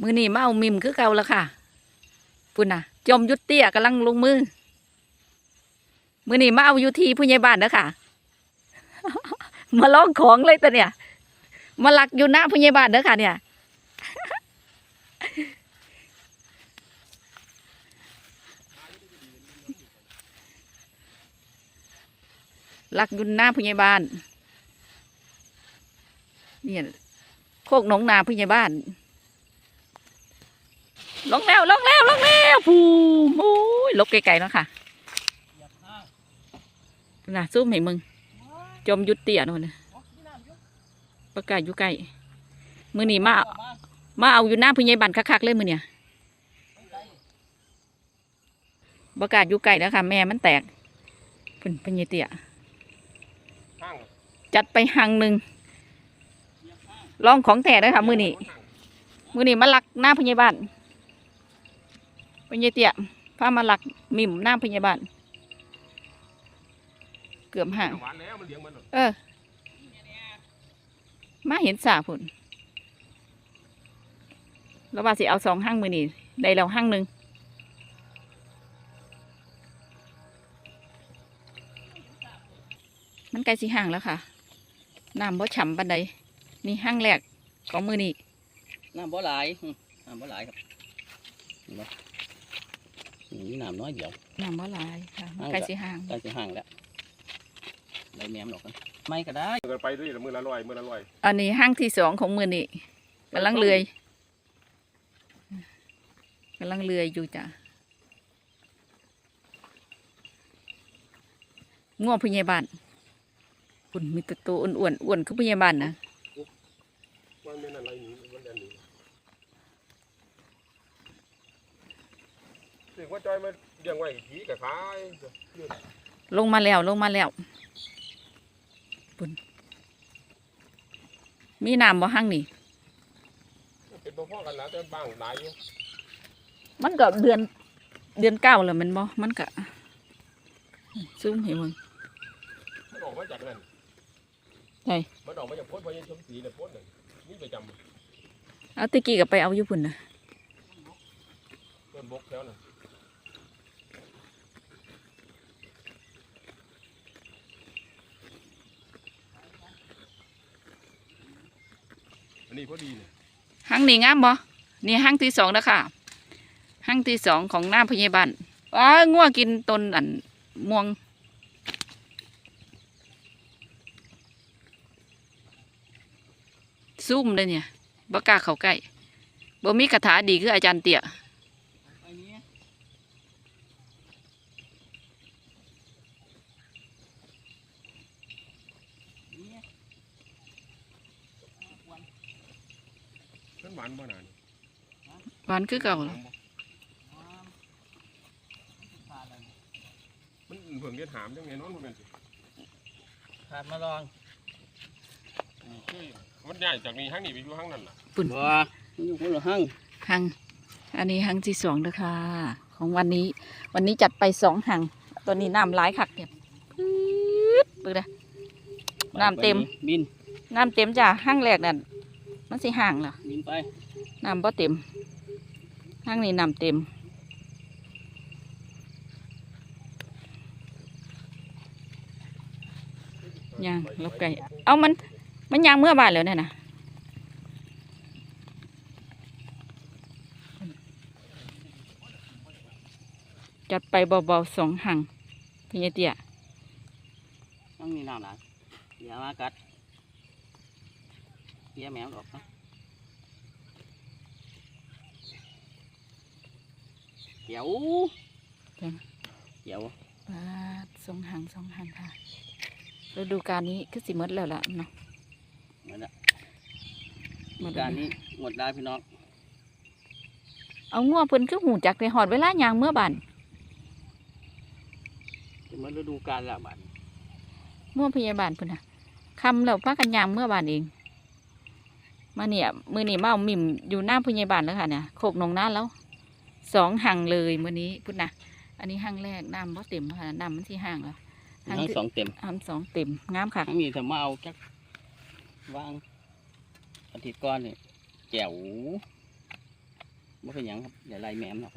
มือนี่มาเอามิมคือเก่าแล้วค่ะปุ่นน่ะ จมยุดเตี้ยกำลังลงมือ มือนี่มาเอาอยู่ที่ผู้ใหญ่บ้านเด้อค่ะ มาลองของเลยแต่เนี่ย มาหลักอยู่หน้าผู้ใหญ่บ้านเด้อค่ะ เนี่ยหลักอยู่หน้าผู้ใหญ่บ้านเนี่ยโคกหนองนาผู้ใหญ่บ้าน ลงแล้วลงแล้วลงแล้วพูมโอ้ยลกไกลๆเนาะค่ะน่ะสู้ให้มึง จมยุดเตี่ยโน่นประกาศยู่ใกล้มือนี่มามาเอาอยู่หน้าผู้ใหญ่บ้านคักๆเลยมือเนี่ยประกาศยู่ใกล้แล้วค่ะ แม่มันแตกเพิ่นผู้ใหญ่เตี่ยจัดไปหังหนึ่งลองของแท้เลยค่ะมือนี้มือนี้มาลักหน้าพยาบาล พยาเตี้ยพามาหลักมิ่มน้าพยาบาลเกือบห่างเออ มาเห็นสาผุนแล้วว่าสิเอาสองห้างมือนี้ได้แล้วห้างหนึ่งมันใกล้สิห่างแล้วค่ะน้ำบ่ฉ่ำบันไดนี่ห้างแรกของมือนี้น้ำบ่หลายน้ำบ่หลายครับ เห็นบ่นี่น้ำน้อยเดียวน้ำบ่หลายค่ะมันห่างใกล้จ้ะสิห่างใกล้จะห่างแล้วได้แหนมหรอกกันไม่ก็ได้เกินไปด้วยละมือละร้อยมือละร้อยอันนี้ห้างที่สองของมือนี้กำลังเลื่อยกำลังเลื่อยอยู่จ้ะง่วงพยาบาลคุณมีแตัวโตวอ้วนๆอ้วนคือพยาบาลนะ มันเป็นอะไรหนีมันเดินหนี ถึงว่าจอยมันเลี้ยงไว้ผีกับขายลงมาแล้วลงมาแล้วปุ่นมีน้ำบ่ห้างนี่ เป็นพ่อๆกันแล้วแต่บางหลายอยู่มันก็เดือนเดือนเก้าแล้วแมันบ่มันก็ซูมให้มึง มันออกมาจากนั่นใช่ มันออกมาจากโพดพยัญชนะสีเนี่ยโพดนั่นนี่ประจเอาตะกี้ก็ไปเอาอยู่พุ่นนะำต้นบกแล้วน่ะ อันนี้พอดีเลยห้างนี่งามบ่นี่ห้างที่สองแล้วค่ะห้างที่สองของหน้าพยาบาลว้างัวกินต้นอันม่วงซุ่มเลยเนี่ยบ่กล้าเข้าใกล้บ่มีคาถาดีคืออาจารย์เตี่ย มันหวานบ่นานหวานคือเก่าเหรอมันเพิ่งเรียนหามจังไงน้องมันเป็นสิขาดมาลองมันใหญ่จากนี้ห้างนี้ไปอยู่ห้างนั้นล่ะปุ่นบัวมันอยู่คนละห้างหังอันนี้หังที่สองนะคะของวันนี้ วันนี้จัดไปสองหังตัวนี้น้ำหลายคักเนี่ยปื๊ดปึกเลยน้ำเต็มบินน้ำเต็มจ้ะห้างแรกนั่น มันสิห่างเหรอบินไปน้ำบ่เต็มห้างนี้น้ำเต็มย่างลบไก่ เอามัน มันย่างเมื่อบานแล้วเนี่ยนะจัดไปเบาๆสองหังพี่เตี้ยต้องมีน้ำหลายอย่ามากัด เหี้ยแมวหรอกนะเขียวเขียวปาดสองหังสองหังค่ะฤดูกาลนี้คือสิหมดแล้วล่ะเนาะเหมือนละหมดกาแล้วรนี้หมดได้พี่น้องเอางัวเพิ่นคือหูจักไปหอดเวลายางเมื่อบานจะหมดฤดูกาลและบัดงัวพยาบาลเพิ่นน่ะคำแล้วพากันยางเมื่อบานเอง มาเนี่ยมือนี่มาเอามิมอยู่หน้าพยาบาลแล้วค่ะเนี่ยโขกหนองน้าแล้วสองหังเลยมื้อนี้พุ่นนะอันนี้หังแรกน้ำบ่เต็มค่ะน้ำมันที่หังแล้วหังทั้งที่สองเต็มหังสองเต็มงามค่ะทั้งนี้ถ้ามาเอาจักวางอาทิตย์ก่อนนี่แจ๋วบ่เป็นหยังครับอย่าไล่แม่มนหรอก